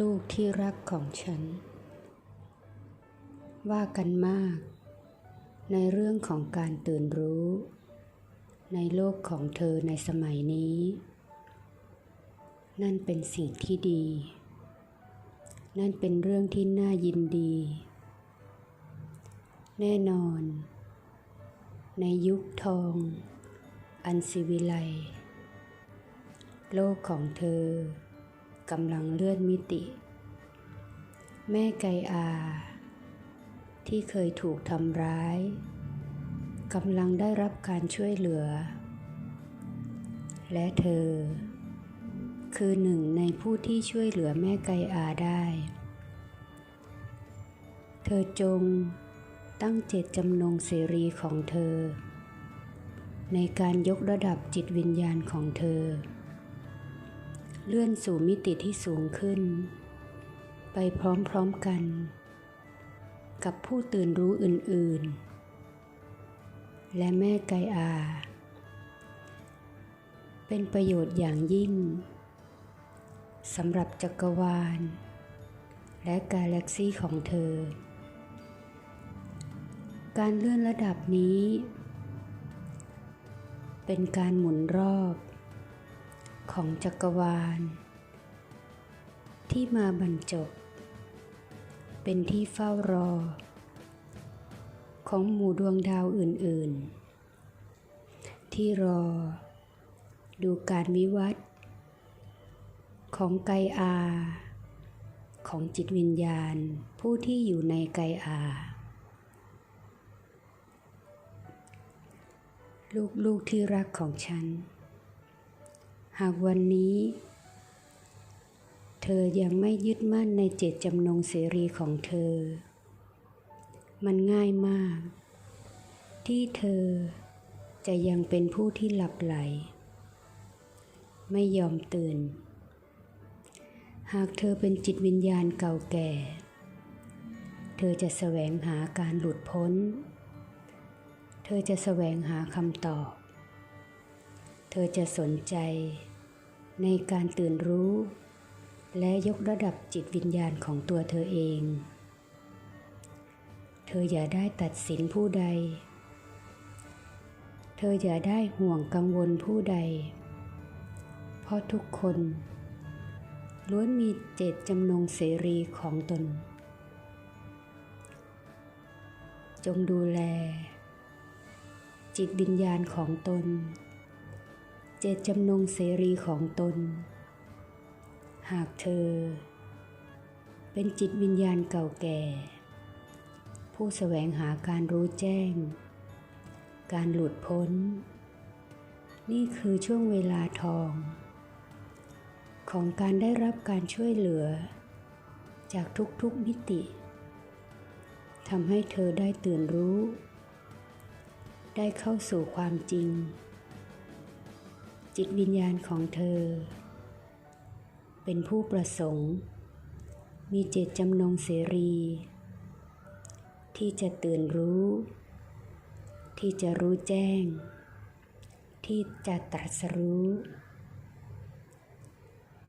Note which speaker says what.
Speaker 1: ลูกๆที่รักของฉัน ว่ากันมาก ในเรื่องของการตื่นรู้ ในโลกของเธอในสมัยนี้ นั่นเป็นสิ่งที่ดี นั่นเป็นเรื่องที่น่ายินดี แน่นอน ในยุคทอง อันสิวิไล โลกของเธอ กำลังเลื่อนมิติ แม่ไกอา ที่เคยถูกทำร้ายกำลังได้รับการช่วยเหลือ และเธอ คือหนึ่งในผู้ที่ช่วยเหลือแม่ไกอาได้ เธอจงตั้งเจตจำนงเสรีของเธอ ในการยกระดับจิตวิญญาณของเธอ เลื่อนสู่มิติที่สูงขึ้น ไปพร้อมๆกัน กับผู้ตื่นรู้อื่นๆ และแม่ไกอา เป็นประโยชน์อย่างยิ่งสำหรับจักรวาล และกาแล็กซีของเธอ การเลื่อนระดับนี้ เป็นการหมุนรอบ ของจักรวาล ที่มาบรรจบ เป็นที่เฝ้ารอ ของหมู่ดวงดาวอื่น ๆ ที่รอ ดูการวิวัฒน์ของไกอา ของจิตวิญญาณผู้ที่อยู่ในไกอา ลูกๆที่รักของฉัน หากวันนี้ เธอยังไม่ยึดมั่นในเจตจำนงเสรีของเธอ มันง่ายมาก ที่เธอจะยังเป็นผู้ที่หลับไหล ไม่ยอมตื่น หากเธอเป็นจิตวิญญาณเก่าแก่ เธอจะแสวงหาการหลุดพ้น เธอจะแสวงหาคำตอบ ธอจะสนใจ ในการตื่นรู้ และยกระดับจิตวิญญาณของตัวเธอเอง เธออย่าได้ตัดสินผู้ใด เธออย่าได้ห่วงกังวลผู้ใด เพราะทุกคน ล้วนมีเจตจำนงเสรีของตน จงดูแล จิตวิญญาณของตน จตจำนงเสรีของตน หากเธอ เป็นจิตวิญญาณเก่าแก่ ผู้แสวงหาการรู้แจ้ง การหลุดพ้น นี่คือช่วงเวลาทอง ของการได้รับการช่วยเหลือ จากทุกๆมิติทำให้เธอได้ตื่นรู้ ได้เข้าสู่ความจริง จิตวิญญาณของเธอ เป็นผู้ประสงค์ มีเจตจำนงเสรี ที่จะตื่นรู้ ที่จะรู้แจ้ง ที่จะตรัสรู้